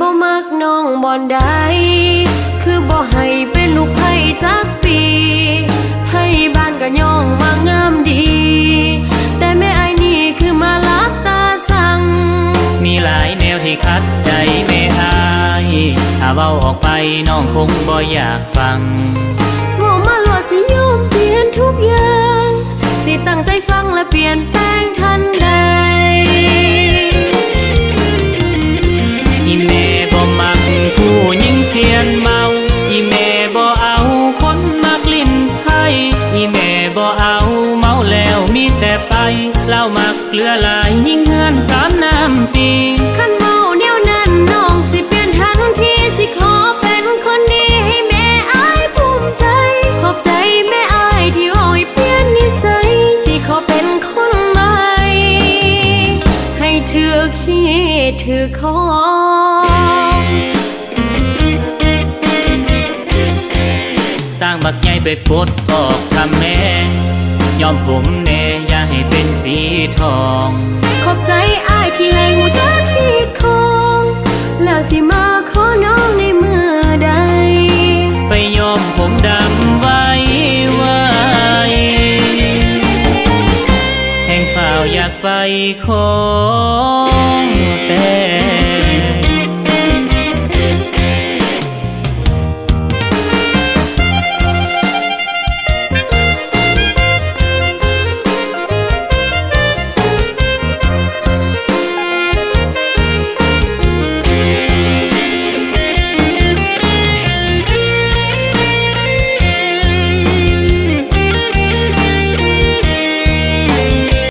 บ่มักน้องบอนได้คือบ่ให้เป็นลูกไผ่จักปี ให้บ้านก็ย่องว่างามดี แต่แม่ไอ้นี่คือมาลับตาสั่ง มีหลายแนวที่คัดใจไม่อายถ้าเว้าออกไปน้องคงบ่อยากฟังโง่มาหลอดสิยอมเปลี่ยนทุกอย่าง สิตั้งใจฟังและเปลี่ยนแปลงทันใด แต่ไปเล่ามักเกลือหลายยิ่งเฮือนสามน้ำสี่คันเมาแนวนั้นน้องสิเปลี่ยนทันทีสิขอเป็นคนดีให้แม่อายภูมิใจ ขอบใจแม่อายที่โอ้ยเปลี่ยนนิสัยสิขอเป็นคนใหม่ให้เธอคิดเธอขอตั้งบักใหญ่ไปปลดออกทำแม่ยอมผมแน่อย่า ให้เป็นสีทอง ขอบใจอายที่ให้หูจักคิดของแล้วสิมาขอน้องในเมื่อใด ไปยอมผมดำไว้ไว้แห่งฝ่าวอยากไปของแต่